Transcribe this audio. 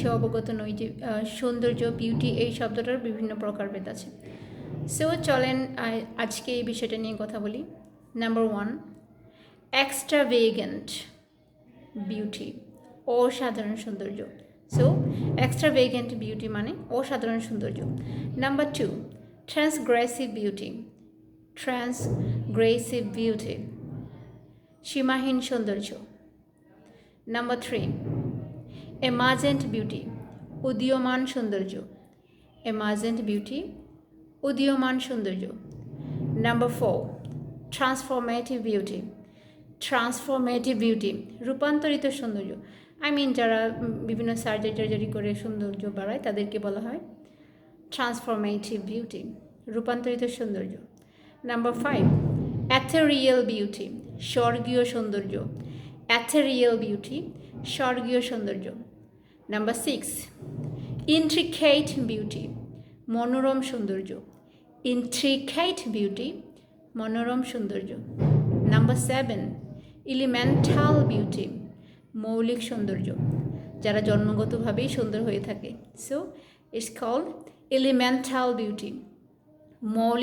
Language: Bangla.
বিষয়ে অবগত নই যে সৌন্দর্য বিউটি এই শব্দটার বিভিন্ন প্রকারভেদ আছে। সো চলেন আজকে এই বিষয়টা নিয়ে কথা বলি। Number one extravagant beauty অসাধারণ সৌন্দর্য। সো এক্সট্রা ভেগেন্ট বিউটি মানে অসাধারণ সৌন্দর্য। Number two transgressive beauty transgressive beauty সীমাহীন সৌন্দর্য। নাম্বার থ্রি এমাজেন্ট বিউটি উদীয়মান সৌন্দর্য এমাজেন্ট বিউটি উদীয়মান সৌন্দর্য number four transformative beauty transformative beauty রূপান্তরিত সৌন্দর্য আই মিন যারা বিভিন্ন সার্জারি টার্জারি করে সৌন্দর্য বাড়ায়, তাদেরকে বলা হয় ট্রান্সফরমেটিভ বিউটি রূপান্তরিত সৌন্দর্য নাম্বার ফাইভ অ্যাথেরিয়াল বিউটি স্বর্গীয় সৌন্দর্য অ্যাথেরিয়াল বিউটি স্বর্গীয় সৌন্দর্য। নাম্বার সিক্স ইন্ট্রিকেট বিউটি মনোরম সৌন্দর্য। ইন্ট্রিকেট বিউটি মনোরম সৌন্দর্য। নাম্বার সেভেন ইলিমেন্টাল বিউটি মৌলিক সৌন্দর্য। যারা জন্মগতভাবেই সুন্দর হয়ে থাকে। So it's called elemental beauty মৌলিক